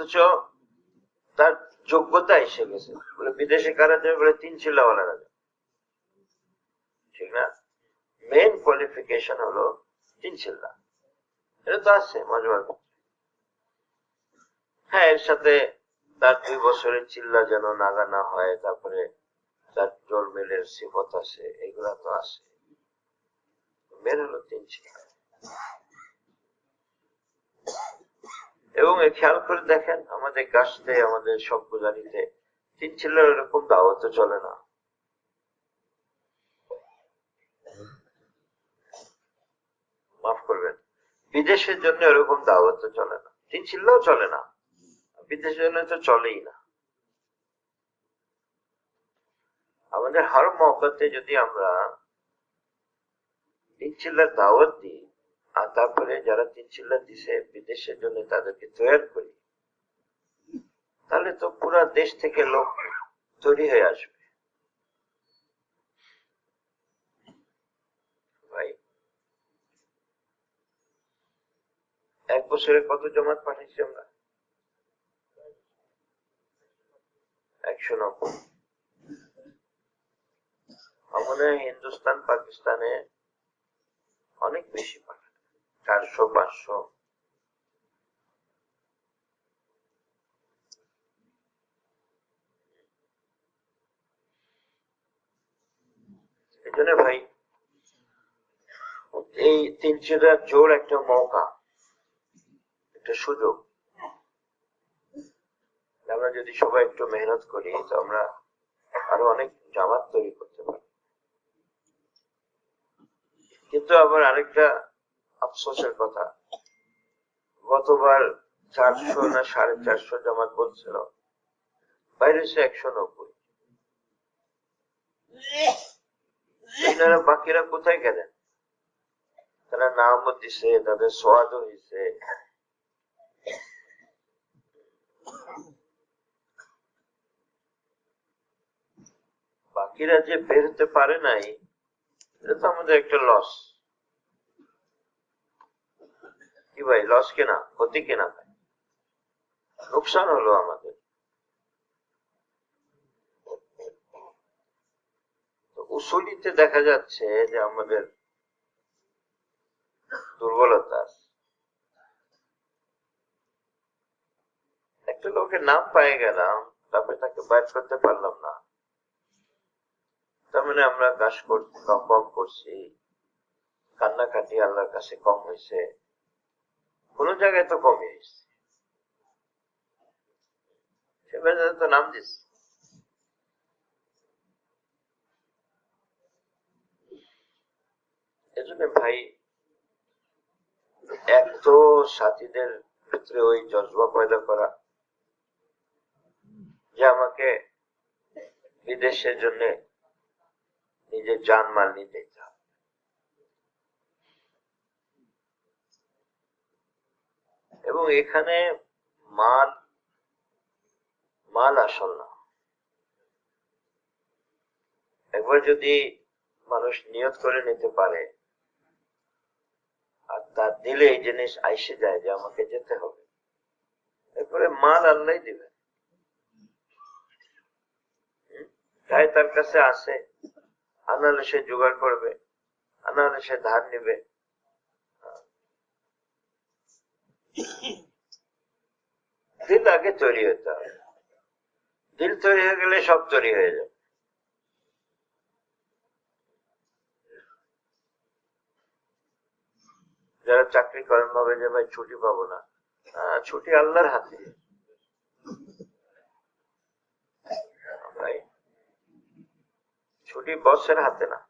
অথচ তার যোগ্যতা এসে গেছে। বলে বিদেশে কারা যাবে বলে তিন চিল্লাওয়ালারা যাবে ঠিক না? মেন কোয়ালিফিকেশন হলো তিন চিল্লা। এটা তো আছে হ্যাঁ এর সাথে তার দুই বছরের চিল্লা যেন নাগা না হয়, তারপরে তার জোর মেলের সিফত আছে, এগুলা তো আছে। মেন হলো তিন এবং খেয়াল করে দেখেন, আমাদের কাশতে আমাদের সব গুজারিতে তিন চিল্লার এরকম দাওয়াত চলে না। মাফ করবেন, বিদেশের জন্য এরকম দাওয়াত চলে না। তিন চিল্লাও চলে না, বিদেশের জন্য তো চলেই না। আমাদের হর মৌকাতে যদি আমরা তিন চিল্লার দাওয়াত দিই আর তারপরে যারা তিন চিল্লা দিছে বিদেশের জন্য তাদেরকে তৈরি করি। তাহলে তো পুরা দেশ থেকে লোক তৈরি হয়ে আসবে। এক বছরে কত জমাত পাঠিয়েছি আমরা? একশো নব্বই। আমাদের হিন্দুস্তান, পাকিস্তানে অনেক বেশি পাঠায় চারশো, পাঁচশো। এই জন্য ভাই, এই তিন চিরার জোর একটা মৌকা, একটা সুযোগ। আমরা যদি সবাই একটু মেহনত করি, তো আমরা আরও অনেক জামাত তৈরি করতে পারি। কিন্তু আবার আরেকটা আফসোসের কথা। গতবার চারশো না সাড়ে চারশো জামাত বলছিল, বাইরে সে একশো নব্বই। এনারা বাকিরা কোথায় গেলেন? তারা নাম দিছে, তাদের সোয়াদ হয়েছে বাকিরা যে বের হতে পারে নাই, এটা তো আমাদের একটা লস কি ভাই? লস কেনা? ক্ষতি কেনা ভাই? লোকসান হলো আমাদের। উসুলিতে দেখা যাচ্ছে যে আমাদের দুর্বলতা একটা লোকের নাম পাই গেলাম তারপরে তাকে বাইর করতে পারলাম না। তার মানে আমরা কাজ করছি কম করছি। কান্নাকাটি আল্লাহর কাছে কম হয়েছে। কোন জায়গায় তো কমে সেখানে তো নাম দিস এজন্য ভাই এক তো সাথীদের ক্ষেত্রে ওই জজবা পয়দা করা যে আমাকে বিদেশের জন্য নিজের জানমাল নিতে হবে এবং এখানে মাল মাল আসল না। একবার যদি মানুষ নিয়ত করে নিতে পারে, আর তার দিলে এই জিনিস আইসে যায় যে আমাকে যেতে হবে, এরপরে মাল আল্লাহ দিবে। তাই তার কাছে আসে, আনালে সে জোগাড় করবে, আনালে সে ধার নিবে। দিল আগে তৈরি হতে হবে। দিল তৈরি হয়ে গেলে সব তৈরি হয়ে যাবে। যারা চাকরি করেন ভাবে যে, ভাই, ছুটি পাবো না। ছুটি আল্লাহর হাতে। ছুটি বসের হাতে না।